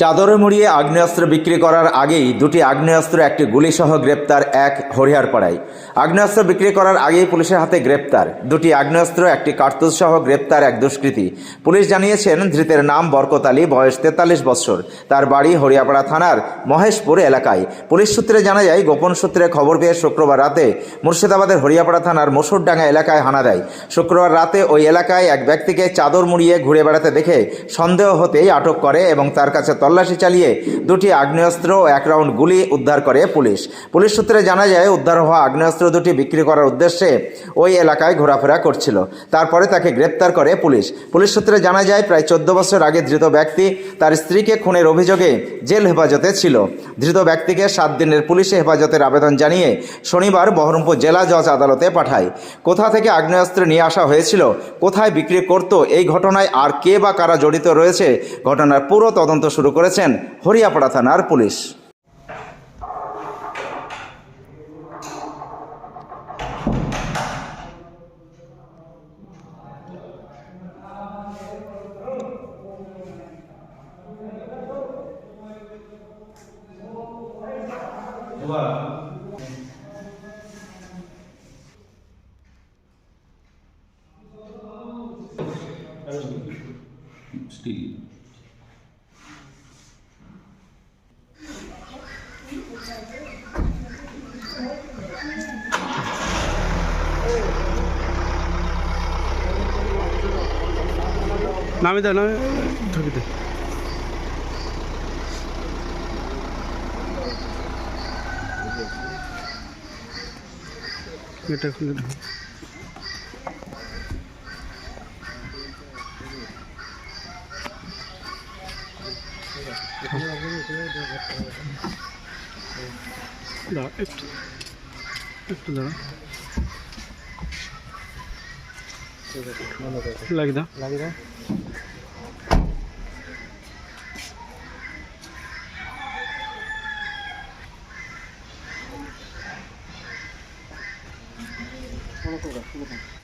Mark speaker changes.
Speaker 1: চাদরে মুড়িয়ে আগ্নেয়াস্ত্র বিক্রি করার আগেই দুটি আগ্নেয়াস্ত্র একটি গুলিসহ গ্রেপ্তার, এক হরিহারপাড়ায়। আগ্নেয়াস্ত্র বিক্রি করার আগেই পুলিশের হাতে গ্রেপ্তার। দুটি আগ্নেয়াস্ত্র, একটি কার্তুজ সহ গ্রেপ্তার এক দুষ্কৃতী। পুলিশ জানিয়েছেন, ধৃতের নাম বরকত আলী, বয়স তেতাল্লিশ বৎসর তার বাড়ি হরিয়াপাড়া থানার মহেশপুর এলাকায়। পুলিশ সূত্রে জানা যায়, গোপন সূত্রে খবর পেয়ে শুক্রবার রাতে মুর্শিদাবাদের হরিয়াপাড়া থানার মসুরডাঙ্গা এলাকায় হানা দেয়। শুক্রবার রাতে ওই এলাকায় এক ব্যক্তিকে চাদর মুড়িয়ে ঘুরে বেড়াতে দেখে সন্দেহ হতেই আটক করে এবং তার কাছে তল্লাশি চালিয়ে দুটি আগ্নেয়াস্ত্র ও এক রাউন্ড গুলি উদ্ধার করে পুলিশ। পুলিশ সূত্রে জানা যায়, উদ্ধার হওয়া আগ্নেয়াস্ত্র দুটি বিক্রি করার উদ্দেশ্যে ওই এলাকায় ঘোরাফেরা করছিল। তারপরে তাকে গ্রেপ্তার করে পুলিশ। পুলিশ সূত্রে জানা যায়, প্রায় চোদ্দ বছর আগে ধৃত ব্যক্তি তার স্ত্রীকে খুনের অভিযোগে জেল হেফাজতে ছিল। ধৃত ব্যক্তিকে সাত দিনের পুলিশে হেফাজতের আবেদন জানিয়ে শনিবার বহরমপুর জেলা জজ আদালতে পাঠায়। কোথা থেকে আগ্নেয়াস্ত্র নিয়ে আসা হয়েছিল, কোথায় বিক্রি করত, এই ঘটনায় আর কে বা কারা জড়িত রয়েছে, ঘটনার পুরো তদন্ত শুরু করেছেন হরিয়াপাড়া থানার পুলিশ
Speaker 2: Still.
Speaker 3: নামি দে নামি ঢুকি দে। এটা খুলে দাও দাও একটু একটু দাও লাগি দাও। লাগি দাও